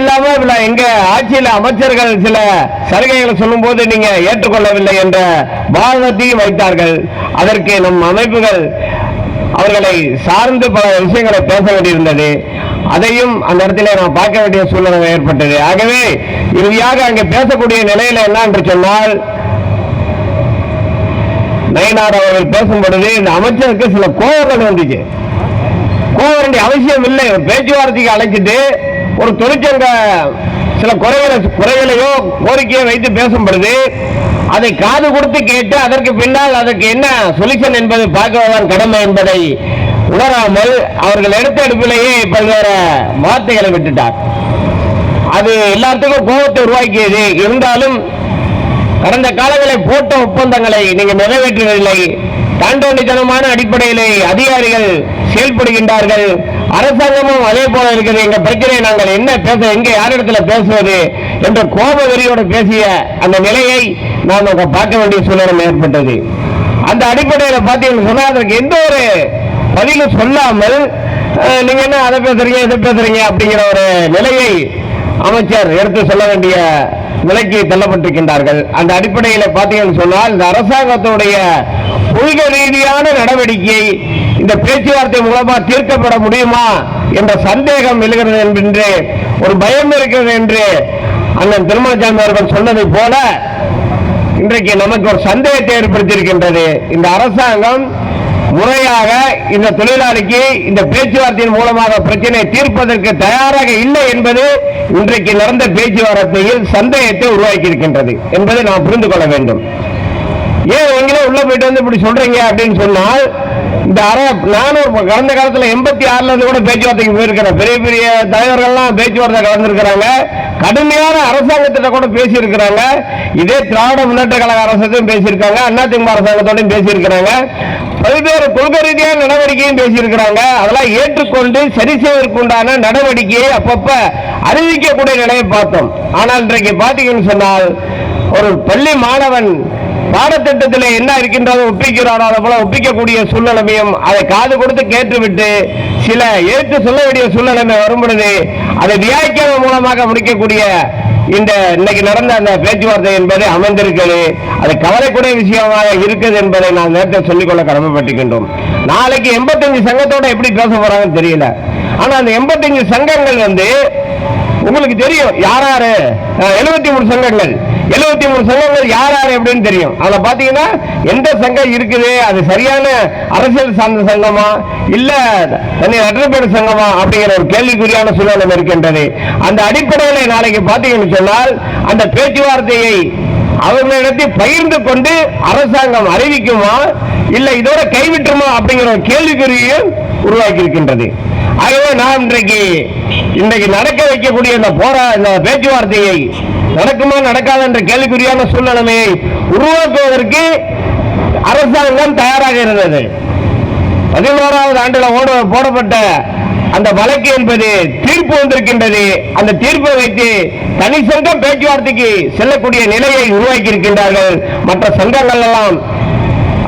இல்லாம எங்க ஆட்சியில அமைச்சர்கள் சில சலுகைகளை சொல்லும் போது நீங்க ஏற்றுக்கொள்ளவில்லை என்ற வாதத்தையும் வைத்தார்கள். அதற்கு நம் அமைப்புகள் அவர்களை சார்ந்து பல விஷயங்களை பேச வேண்டியிருந்தது. அதையும் அந்த இடத்துல நாம் பார்க்க வேண்டிய சூழ்நிலை ஏற்பட்டது. ஆகவே இறுதியாக அங்கே பேசக்கூடிய நிலையில என்ன என்று சொன்னால் நயனார் அவர்கள் பேசும் பொழுது இந்த அமைச்சருக்கு சில கோபங்கள் வந்துச்சு. கோவ வேண்டிய அவசியம் இல்லை. பேச்சுவார்த்தைக்கு அழைச்சிட்டு ஒரு தொழிற்சங்க சில குறைகளை குறைகளையோ கோரிக்கையோ வைத்து பேசும் பொழுது அதை காது கொடுத்து கேட்டு அதற்கு பின்னால் அதற்கு என்ன சொல்யூஷன் என்பதை பார்க்கவதான் கடமை என்பதை உணராமல் அவர்கள் எடுத்த எடுப்பிலேயே பல்வேறு வார்த்தைகளை விட்டுட்டார். அது எல்லாத்துக்கும் கோபத்தை உருவாக்கியது. இருந்தாலும் கடந்த காலங்களில் போட்ட ஒப்பந்தங்களை நீங்க நிறைவேற்றவில்லை தாண்டோண்டித்தனமான அடிப்படையிலே அதிகாரிகள் செயல்படுகின்றார்கள். அரசாங்கமும் அதே போல இருக்குது. எங்க பிரச்சனை நாங்கள் என்ன பேச எங்க யாரிடத்துல பேசுவது என்ற கோப வெறியோடு பேசிய அந்த நிலையை நாம் அங்க பார்க்க வேண்டிய சூழ்நிலை ஏற்பட்டது. அந்த அடிப்படையில் பார்த்தீங்கன்னு சொன்னா அதற்கு எந்த ஒரு பதிலும் சொல்லாமல் நீங்க என்ன அதை பேசுறீங்க இதை பேசுறீங்க அப்படிங்கிற ஒரு நிலையை அமைச்சர் எடுத்து சொல்ல வேண்டிய நிலைக்கு தள்ளப்பட்டிருக்கின்றார்கள். அந்த அடிப்படையில் பார்த்தீங்கன்னு சொன்னால் இந்த அரசாங்கத்துடைய கொள்கை ரீதியான நடவடிக்கை இந்த பேச்சுவார்த்தை மூலமா தீர்க்கப்பட முடியுமா என்ற சந்தேகம் எழுகிறது என்று ஒரு பயம் இருக்கிறது என்று அண்ணன் திருமணசாமி அவர்கள் சொன்னதை போல இன்றைக்கு நமக்கு ஒரு சந்தேகத்தை ஏற்படுத்தியிருக்கின்றது. இந்த அரசாங்கம் முறையாக இந்த தொழிலாளிக்கு இந்த பேச்சுவார்த்தையின் மூலமாக பிரச்சனையை தீர்ப்பதற்கு தயாராக இல்லை என்பது இன்றைக்கு நடந்த பேச்சுவார்த்தையில் சந்தேகத்தை உருவாக்கி இருக்கின்றது என்பதை நாம் புரிந்து கொள்ள வேண்டும். ஏன் நீங்களே உள்ள போயிட்டு வந்து இப்படி சொல்றீங்க அப்படின்னு சொன்னால் இந்த அற நானும் கடந்த காலத்துல எண்பத்தி ஆறுல இருந்து கூட பேச்சுவார்த்தைக்கு போயிருக்கிறேன் பெரிய பெரிய தலைவர்கள்லாம் பேச்சுவார்த்தை கலந்துருக்கிறாங்க. கடுமையான அரசாங்கத்திட்ட கூட பேசியிருக்கிறாங்க. இதே திராவிட முன்னேற்ற கழக அரசத்தையும் பேசியிருக்காங்க அதிமுக அரசாங்கத்தோடையும் பேசியிருக்கிறாங்க. பல்வேறு கொள்கை ரீதியான நடவடிக்கையும் பேசியிருக்கிறாங்க. அதெல்லாம் ஏற்றுக்கொண்டு சரி செய்வதற்குண்டான நடவடிக்கையை அப்பப்ப அறிவிக்கக்கூடிய நிலையை பார்த்தோம். ஆனால் இன்றைக்கு பார்த்தீங்கன்னு சொன்னால் ஒரு பள்ளி மாணவன் பாடத்திட்டத்தில் என்ன இருக்கின்றதோ ஒப்பிக்கிறாரோ அதை போல ஒப்பிக்கக்கூடிய சூழ்நிலைமையும் அதை காது கொடுத்து கேட்டுவிட்டு சில எடுத்து சொல்ல வேண்டிய சூழ்நிலைமை வரும் பொழுது அதை வியாக்கியான மூலமாக முடிக்கக்கூடிய இந்த இன்னைக்கு நடந்த அந்த பேச்சுவார்த்தை என்பது அமைந்திருக்கிறது. அது கவலைக்கூடிய விஷயமாக இருக்குது என்பதை நான் நேரத்தை சொல்லிக்கொள்ள கடமைப்பட்டிருக்கின்றோம். நாளைக்கு எண்பத்தஞ்சு சங்கத்தோட எப்படி பேச போறாங்கன்னு தெரியல. ஆனா அந்த எண்பத்தஞ்சு சங்கங்கள் வந்து உங்களுக்கு தெரியும் யார் யாரு? எழுபத்தி மூணு சங்கங்கள். எழுபத்தி மூணு சங்கங்கள் யார் யார் எப்படின்னு தெரியும். அதுல பார்த்தீங்கன்னா எந்த சங்கம் இருக்குது? அது சரியான அரசியல் சார்ந்த சங்கமா? இல்ல தனி அற்றப்பேடு சங்கமா? அப்படிங்கிற ஒரு கேள்விக்குறியான சூழ்நிலை இருக்கின்றது. அந்த அடிப்படையில நாளைக்கு பார்த்தீங்கன்னு சொன்னால் அந்த பேச்சுவார்த்தையை அவர்களிடத்தில் பகிர்ந்து கொண்டு அரசாங்கம் அறிவிக்குமா? இல்ல இதோட கைவிட்டுமா அப்படிங்கிற ஒரு கேள்விக்குறியும் உருவாக்கி இருக்கின்றது ஆகவே நான் இன்றைக்கு இன்றைக்கு நடக்க வைக்கக்கூடிய இந்த போரா இந்த பேச்சுவார்த்தையை நடக்குமா நடக்காது என்ற கேள்விக்குறியான சூழ்நிலைமையை உருவாக்குவதற்கு அரசாங்கம் தயாராக இருந்தது. பதினோராவது ஆண்டுல ஓட போடப்பட்ட அந்த வழக்கு என்பது தீர்ப்பு வந்திருக்கின்றது. அந்த தீர்ப்பை வைத்து தனி சங்கம் பேச்சுவார்த்தைக்கு செல்லக்கூடிய நிலையை உருவாக்கி இருக்கின்றார்கள் மற்ற சங்கங்கள் எல்லாம்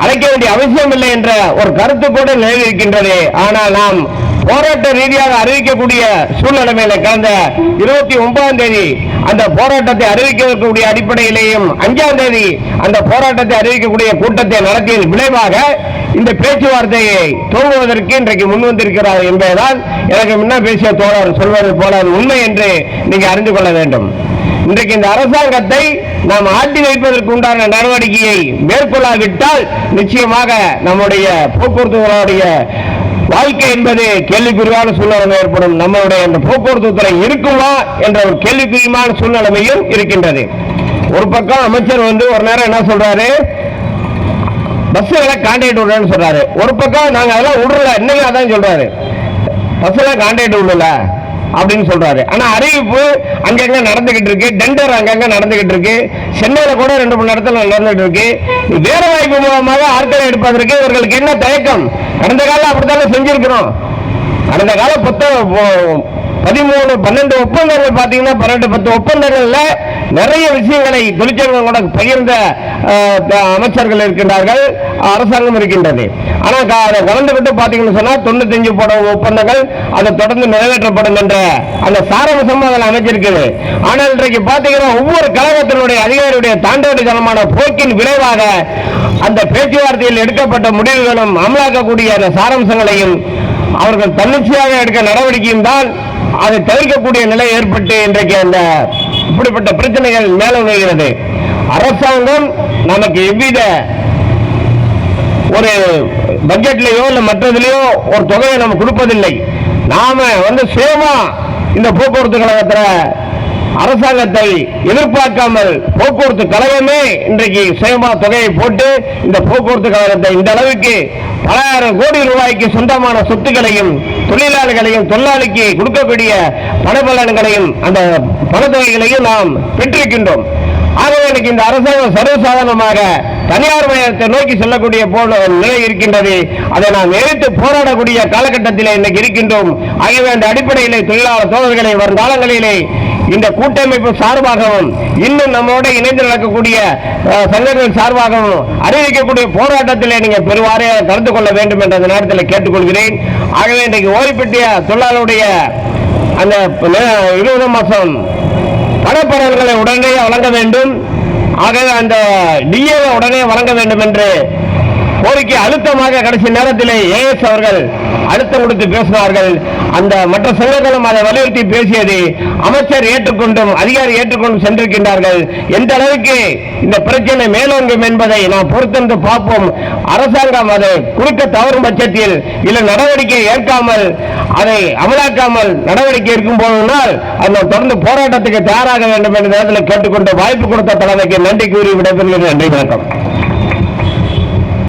அழைக்க வேண்டிய அவசியம் இல்லை என்ற ஒரு கருத்து கூட நிலவி இருக்கின்றது. ஆனால் நாம் போராட்ட ரீதியாக அறிவிக்கக்கூடிய சூழ்நிலைமையில கடந்த இருபத்தி ஒன்பதாம் தேதி அந்த போராட்டத்தை அறிவிக்கக்கூடிய அடிப்படையிலேயும் அஞ்சாம் தேதி அந்த போராட்டத்தை அறிவிக்கக்கூடிய கூட்டத்தை நடத்திய விளைவாக இந்த பேச்சுவார்த்தையை துவங்குவதற்கு இன்றைக்கு முன் வந்திருக்கிறார் என்பதுதான் எனக்கு முன்ன பேசிய தோழர் சொல்வது போல உண்மை என்று நீங்க அறிந்து கொள்ள வேண்டும். இன்றைக்கு இந்த அரசாங்கத்தை நாம் ஆட்டி வைப்பதற்கு உண்டான நடவடிக்கையை மேற்கொள்ளாவிட்டால் நிச்சயமாக நம்முடைய போக்குவரத்துகளுடைய வாழ்க்கை என்பது கேள்விக்குறிவான சூழ்நிலை ஏற்படும் நம்மளுடைய அந்த போக்குவரத்து துறை இருக்குமா என்ற ஒரு கேள்விக்குரியமான சூழ்நிலைமையும் இருக்கின்றது. ஒரு பக்கம் அமைச்சர் வந்து ஒரு நேரம் என்ன சொல்றாரு? பஸ்ஸுகளை காண்டாக்ட் விடுறேன்னு சொல்றாரு. ஒரு பக்கம் நாங்க அதெல்லாம் விடுறல இன்னைக்கு அதான் சொல்றாரு. பஸ்ஸெல்லாம் காண்டாக்ட் விடல அப்படின்னு சொல்றாரு. ஆனா அறிவிப்பு அங்கங்க நடந்துகிட்டு இருக்கு டெண்டர் அங்கங்க நடந்துகிட்டு இருக்கு. சென்னையில கூட ரெண்டு மூணு இடத்துல நடந்துகிட்டு இருக்கு. வேலை வாய்ப்பு மூலமாக ஆட்களை எடுப்பதற்கு இவர்களுக்கு என்ன தயக்கம்? கடந்த காலம் அப்படித்தானே செஞ்சிருக்கிறோம். கடந்த காலம் பத்து பதிமூணு பன்னெண்டு ஒப்பந்தங்கள் பார்த்தீங்கன்னா பன்னெண்டு பத்து ஒப்பந்தங்கள்ல நிறைய விஷயங்களை தொழிற்சங்கங்களோட பகிர்ந்த அமைச்சர்கள் இருக்கின்றார்கள் அரசாங்கம் இருக்கின்றது. ஆனால் க- அதை கலந்துகிட்டு பாத்தீங்கன்னு சொன்னால் தொண்ணூத்தஞ்சு போடும் ஒப்பந்தங்கள் அதை தொடர்ந்து நிறைவேற்றப்படும் என்ற அந்த சாரம்சம் அதில் அமைச்சிருக்குது ஆனால் இன்றைக்கு பார்த்தீங்கன்னா ஒவ்வொரு கழகத்தினுடைய அதிகாரியுடைய தாண்டவடித்தனமான போக்கின் விளைவாக அந்த பேச்சுவார்த்தையில் எடுக்கப்பட்ட முடிவுகளும் அமலாக்கக்கூடிய அந்த சாரம்சங்களையும் அவர்கள் தன்னிச்சையாக எடுக்க நடவடிக்கையும் தான் அதை தவிர்க்கக்கூடிய நிலை ஏற்பட்டு இன்றைக்கு அந்த இப்படிப்பட்ட பிரச்சனைகள் மேலோங்குகிறது. அரசாங்கம் நமக்கு எவ்வித ஒரு பட்ஜெட்லயோ இல்ல மற்றதுலயோ ஒரு தொகையை நம்ம கொடுப்பதில்லை. நாம வந்து சுயமா இந்த போக்குவரத்து கழகத்துல அரசாங்கத்தை எதிர்பார்க்காமல் போக்குவரத்து கழகமே இன்றைக்கு சுயமா தொகையை போட்டு இந்த போக்குவரத்து கழகத்தை இந்த அளவுக்கு பலாயிரம் கோடி ரூபாய்க்கு சொந்தமான சொத்துக்களையும் தொழிலாளர்களையும் தொழிலாளிக்கு கொடுக்கக்கூடிய பணபலன்களையும் அந்த பணத்தொகைகளையும் நாம் பெற்றிருக்கின்றோம். ஆகவே எனக்கு இந்த அரசாங்கம் சர்வசாதாரணமாக தனியார் மயத்தை நோக்கி செல்லக்கூடிய போல நிலை இருக்கின்றது. அதை நாம் எதிர்த்து போராடக்கூடிய காலகட்டத்தில் இன்னைக்கு இருக்கின்றோம். ஆகவே அந்த அடிப்படையிலே தொழிலாளர் தோழர்களை வரும் காலங்களிலே இந்த கூட்டமைப்பு சார்பாகவும் இன்னும் நம்மோட இணைந்து நடக்கக்கூடிய சங்கங்கள் சார்பாகவும் அறிவிக்கக்கூடிய போராட்டத்திலே நீங்க பெருவாரியாக கலந்து கொள்ள வேண்டும் என்ற அந்த நேரத்தில் கேட்டுக்கொள்கிறேன். ஆகவே இன்றைக்கு ஓய்வுபெற்றிய தொழிலாளருடைய அந்த இருபது மாதம் பணப்படங்களை உடனே வழங்க வேண்டும். ஆகவே அந்த டிஏ உடனே வழங்க வேண்டும் என்று கோரிக்கை அழுத்தமாக கடைசி நேரத்திலே ஏஎஸ் அவர்கள் அழுத்தம் கொடுத்து பேசினார்கள். அந்த மற்ற சங்கங்களும் அதை வலியுறுத்தி பேசியது அமைச்சர் ஏற்றுக்கொண்டும் அதிகாரி ஏற்றுக்கொண்டும் சென்றிருக்கின்றார்கள். எந்த அளவுக்கு இந்த பிரச்சனை மேலோங்கும் என்பதை நாம் பொறுத்திருந்து பார்ப்போம். அரசாங்கம் அதை குறிக்க தவறும் பட்சத்தில் இல்லை நடவடிக்கை ஏற்காமல் அதை அமலாக்காமல் நடவடிக்கை இருக்கும் போதுனால் அந்த தொடர்ந்து போராட்டத்துக்கு தயாராக வேண்டும் என்ற நேரத்தில் கேட்டுக்கொண்டு வாய்ப்பு கொடுத்த தலைமைக்கு நன்றி கூறி விடைபெறுகிறேன். நன்றி வணக்கம்.